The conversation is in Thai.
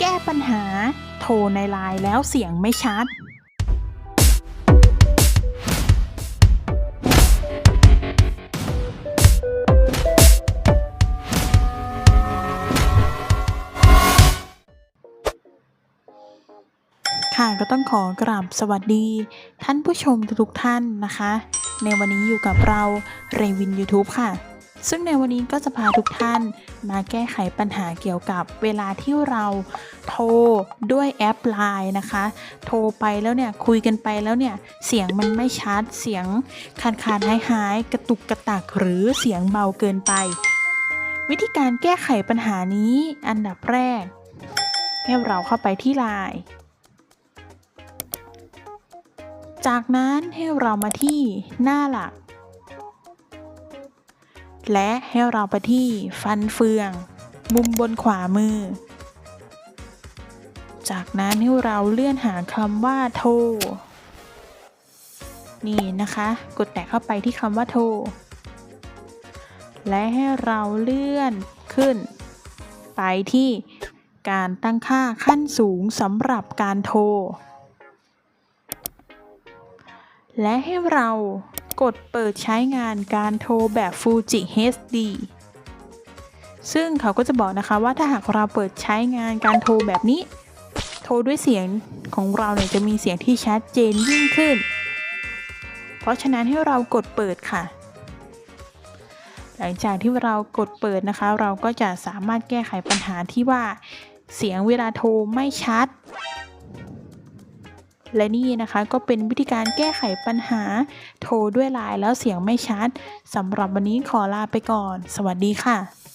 แก้ปัญหา โทรในไลน์แล้วเสียงไม่ชัด ค่ะก็ต้องขอกราบสวัสดี ท่านผู้ชมทุกท่านนะคะ ในวันนี้อยู่กับเราเรวิน YouTube ค่ะ ซึ่งในวันนี้ก็จะพาทุกท่านมาแก้ไขปัญหาเกี่ยวกับเวลาที่เราโทรด้วยแอป Line นะคะ โทรไปแล้วเนี่ยคุยกันไปแล้วเนี่ยเสียงมันไม่ชัดเสียงขาดขาดหายหายกระตุกกระตักหรือเสียงเบาเกินไป วิธีการแก้ไขปัญหานี้อันดับแรก ให้เราเข้าไปที่ Line จากนั้นให้เรามาที่หน้าหลัก และให้เราไปที่ฟันเฟือง มุมบนขวามือ จากนั้นให้เราเลื่อนหาคำว่าโทนี่นะคะ กดแตะเข้าไปที่คำว่าโทและให้เราเลื่อนขึ้น ไปที่การตั้งค่าขั้นสูงสำหรับการโทร และให้เรา กดเปิดใช้งานการโทรแบบ Fuji HD ซึ่งเขาก็จะบอกนะคะว่าถ้าหากเราเปิดใช้งานการโทรแบบนี้ โทรด้วยเสียงของเราเนี่ยจะมีเสียงที่ชัดเจนยิ่งขึ้น เพราะฉะนั้นให้เรากดเปิดค่ะ หลังจากที่เรากดเปิดนะคะ เราก็จะสามารถแก้ไขปัญหาที่ว่าเสียงเวลาโทรไม่ชัด และนี่นะคะ ก็เป็นวิธีการแก้ไขปัญหา โทรด้วยไลน์แล้วเสียงไม่ชัดสำหรับวันนี้ขอลาไปก่อน สวัสดีค่ะ